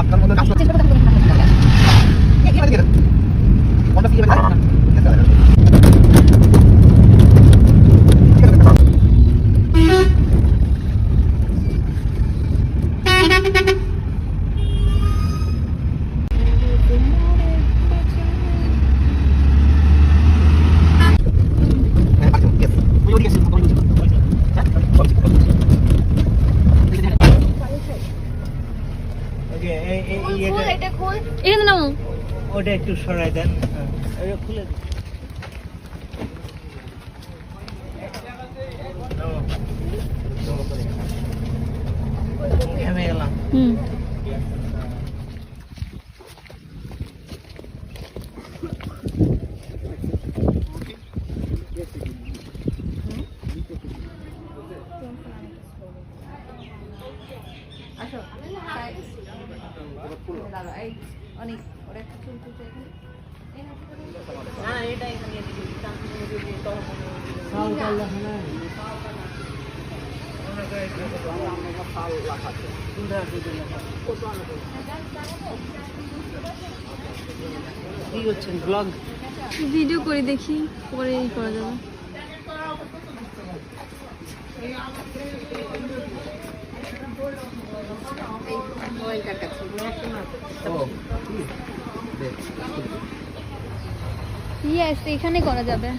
আপনার মতো কাজ চেষ্টা করতে থাকব কি কি মানে কোনটা কি মানে ওই যে এটা- এটা খোল নাও ওটা একটু সরাই দেন। হ্যাঁ, খুলে দিন। থেমে গেলাম হুম আসো দাঁড়াও এই অনেক ওরা একটা চুল তুলছে এখানে কি করছেন ব্লগ ভিডিও করে দেখি পরে এই করা যাবে। মোবাইলটার কাছে ইয়েস এখানে করা যাবে।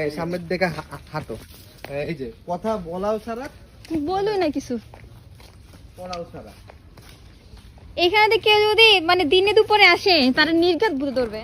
এই সামনের দিকে হাঁটো। এই যে কথা বলাও ছাড়া বলুই না কিছু। বলাও ছাড়া। এখানে কেউ যদি মানে দিনে দুপুরে আসে তারা নির্ঘাত বুঝে ধরবে।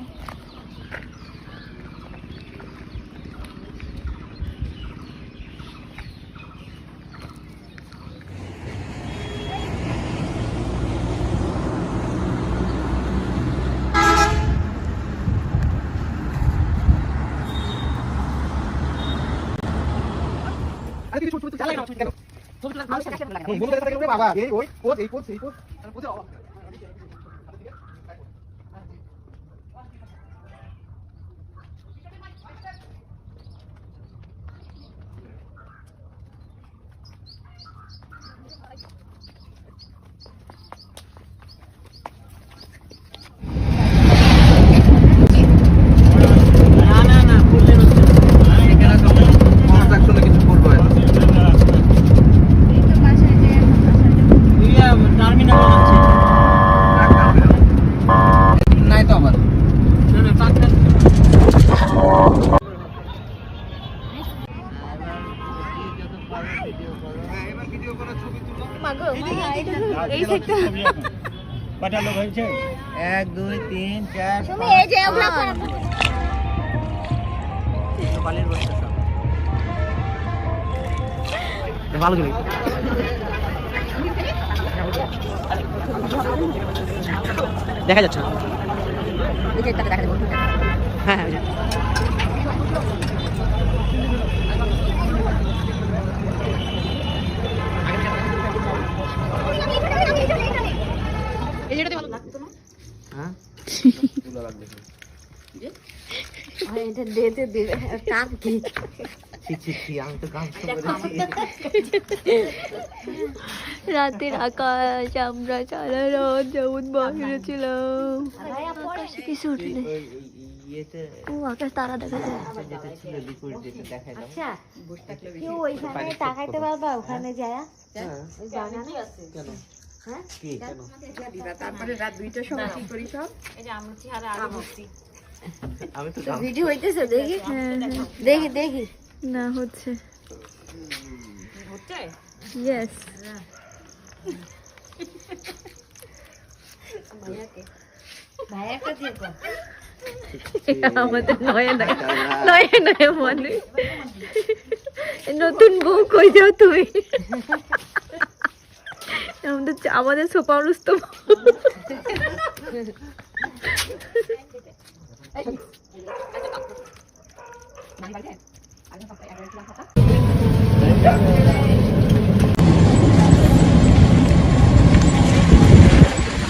কেন ছোট ছোট মানুষ কাছে লাগে বন্ধু কাছে থাকে বাবা এই ওই পোজ এই পোজ সেই পোজ আর পোজে অবাক না না না খুললে হচ্ছে না। এখানে তো কনস্ট্রাকশনে কিছু করবে এই তো বাসায় যে ইয়া টার্মিনাল আছে নাই তো আমার না না পাঁচটা এবার ভিডিও করা ছবি তুলো মাগো মামা এটা এই সাইডটা কটা লোক হয়েছে এক দুই তিন চার তুমি এই যে ওগুলা বালির বস্তা সব ভালো করে দেখা যাচ্ছে না। হ্যাঁ হ্যাঁ এই যেটাতে ভালো লাগতো না হ্যাঁ এটা দিতে দিবে কি? রাতের আকাশ আমরা সারা রাত যেমন বাইরে ছিলাম। আকাশে কিছু উঠলে ও আকাশ তারা দেখা যায়। দেখাইলাম। আচ্ছা কেউ ওইখানে তাকাইতে পারবা ওখানে যায়। হ্যাঁ। জানা না ভিডিও হইতেছে দেখি। দেখি দেখি। না হচ্ছে। ইয়েস। আমাদের নয়ে নয়ে নয়ে নয়ে মনে নতুন বউ কই যাও তুমি? আমাদের আমাদের সোপা রুস্তম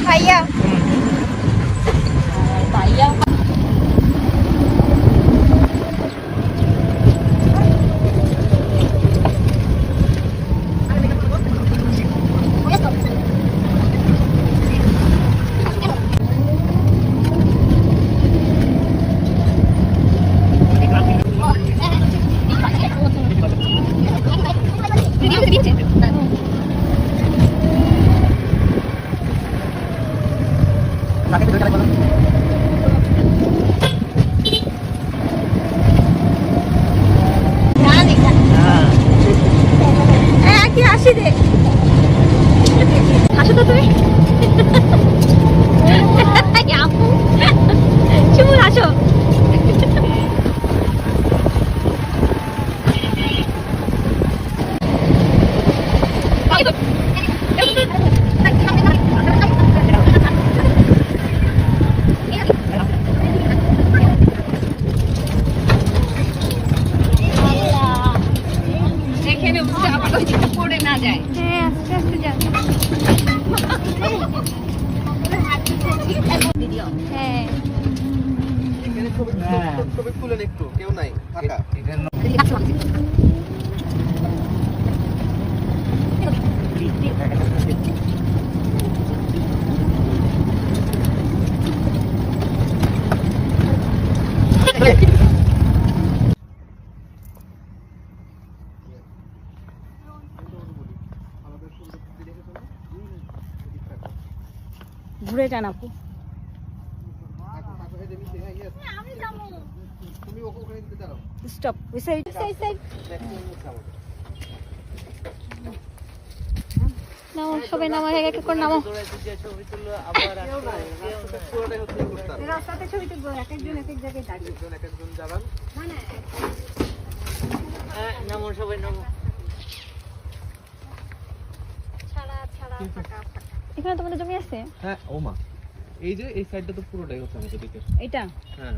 ভাইয়া। তাকে তো খেলা বলো হ্যাঁ কি হাসি দে হাসো তো তুমি আপু শিমুল হাসো এখানে উঠে আবার ওই দিকে পড়ে না যায় হ্যাঁ আস্তে আস্তে যাও হ্যাঁ এখানে ছবি ছবি তুলেন একটু কেউ নাই ফাঁকা ঘুরে টান আপু। তুমি ওকে ওখানে স্টপ ওই সাইড সাইড সাইড নামো সবাই নামো এক এক করে নামো। পুরোটাই হচ্ছে করতাম রাস্তাতে ছবি তুলবো এক একজন এক এক জায়গায় দাঁড়িয়ে। একজন এক একজন যাবেন। এখানে তোমাদের জমি আছে? হ্যাঁ ও মা। এই যে এই সাইডটা তো পুরোটাই হচ্ছে আমাদের দিকে। এটা হ্যাঁ।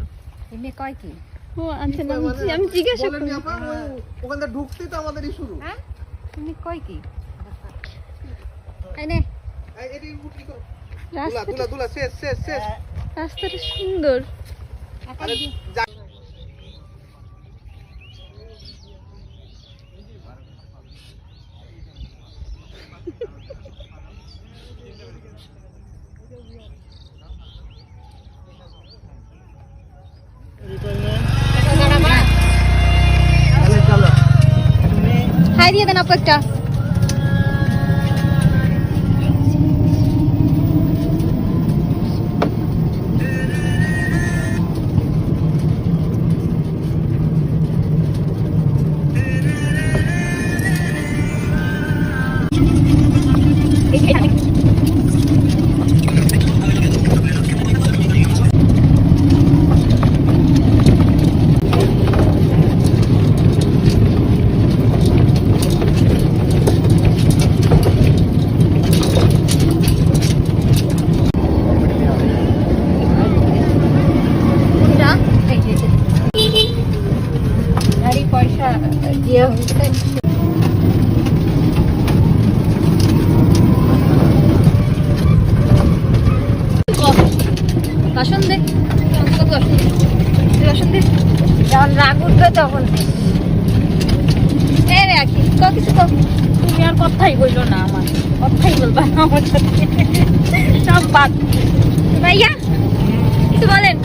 এমনি কয় কি? ও আচ্ছা না আমি- আমি জিজ্ঞাসা করি ওখান থেকে ঢুকতেই তো আমাদেরই শুরু। হ্যাঁ? এমনি কয় কি? এই নে। এই, এটি উঠলি করো। দুলা রাস্তা দুলা দুলা শেষ শেষ শেষ। রাস্তাটা সুন্দর আরে যা হাই দিয়ে দেন আপু একটা বাসন যখন রাগ উঠবে তখন। এ রে আখি ক কিছু ক। তুমি আর কথাই বলল না আমার। কথাই বলবা না আমার সাথে। সব বাদ। ভাইয়া কিছু বলেন।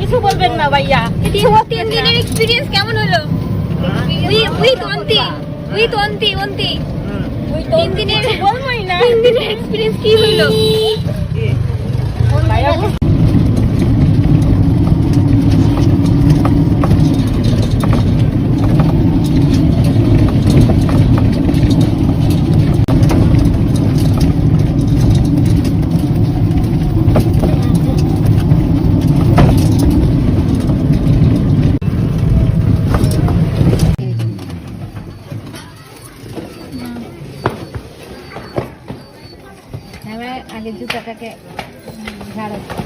কিছু বলবেন না ভাইয়া। তিন তিন দিনের এক্সপিরিয়েন্স কেমন হলো? With Onti with Onti Onti. ওই তিন দিনের তিন দিনের এক্সপিরিয়েন্স কি হলো ভাইয়া এটাকে ঝাড়ো এটা হচ্ছে দাঁড়াও, আমাকে মাম। আবার এটাকে বলে দাও, কালা, কালা দাও। এই তো বললাম না,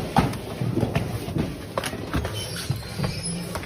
আমাকে মাম। সিও না, এটা দাও, সিও না, এটা বাচ্চা, এটা, এই, এই, এই, এই, এই,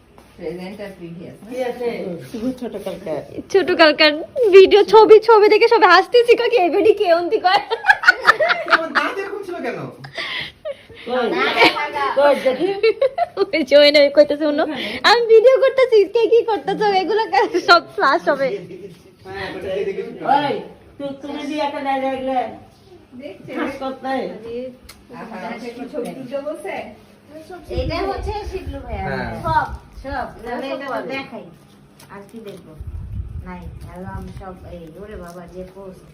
ছোট কালকার। ভিডিও ছবি ছবি দেখে সবাই হাসতেছি কাকি এই বেডি কে অন্তি কর তোমার দাঁত এরকম ছিল কেন? ওই যে ওই না ওই কইতেছে শুনো আমি ভিডিও করতেছি কে কি করতেছো এগুলো সব ফ্লাশ হবে। এটা হচ্ছে শিবলু ভাইয়া। হ্যাঁ। সব। সব তাহলে এটা দেখাই আর কি দেখব নাই অ্যালবাম সব এই ওরে বাবা যে পোস্ট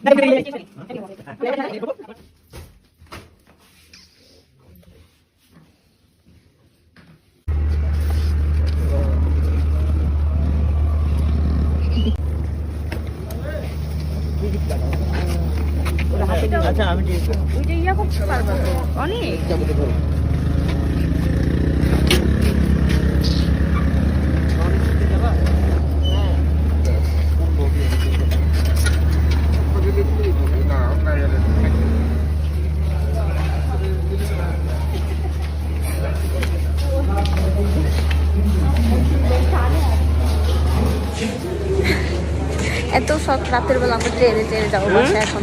Dari আচ্ছা আমি ওইটা ইয়া করতে পারবা তো, অনেক। এত শখ রাতের বেলা আমরা ট্রেনে ট্রেনে যাব বাসায় এখন।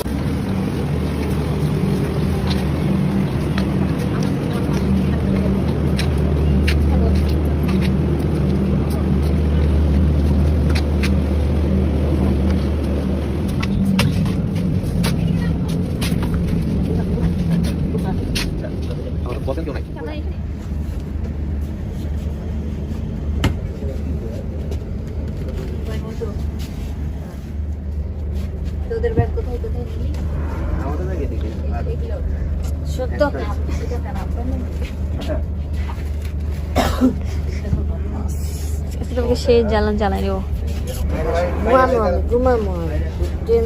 বসেন কেউ নাই। তোদের ব্যাগ কোথায় কোথায় নিলি আমাদের ব্যাগে দেখি সত্য। সেই জ্বালান জ্বালাই নেব ঘুমাবো আমি ঘুমাবো আমি train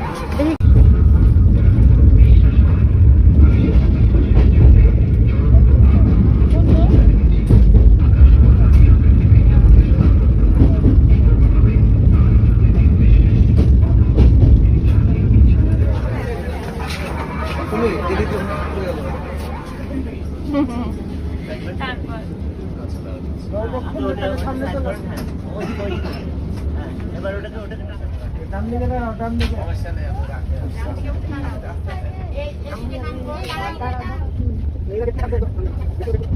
makan juga. Terima kasih.